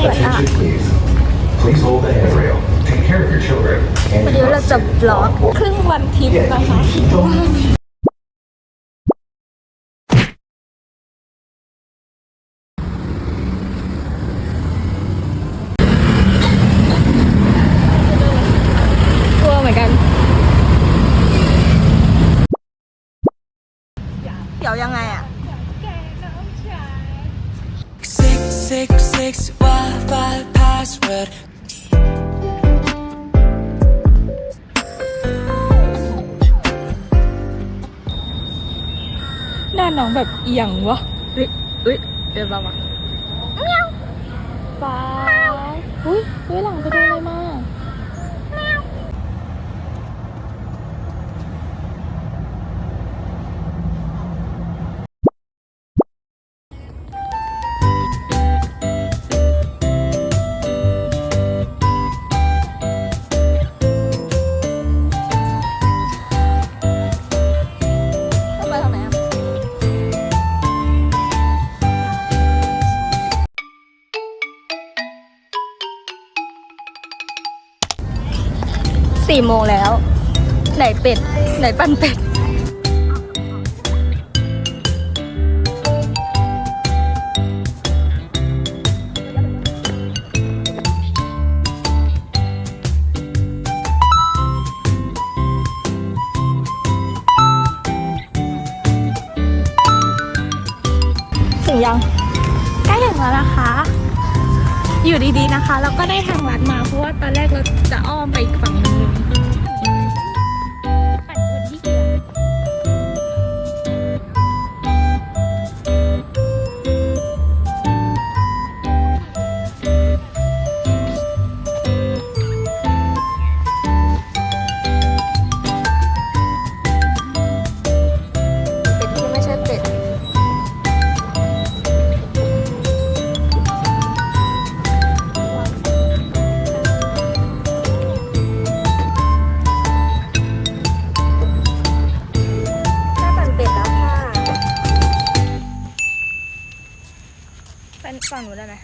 สวยอะ Please hold the handrail. Take care of your children. วันนี้เราจะบล็อกครึ่งวันทิพย์นะคะเดี๋ยวยังไงอะ Six six six Wi-Fi password. หน้าน้องแบบเอียงวะเฮ้ยเฮ้ยเดี๋ยวเรามาฟ้าอุ้ยอุ้ยหลังไปโด สี่โมงแล้ว ไหนเป็ด ไหนปั้นเป็ดถึงยังใกล้ถึงแล้วนะคะ อยู่ดีๆนะคะแล้วก็ได้ทางลัดมาเพราะว่าตอนแรกเราจะอ้อมไปอีกฝั่ง ฝั่งหนูได้ไหม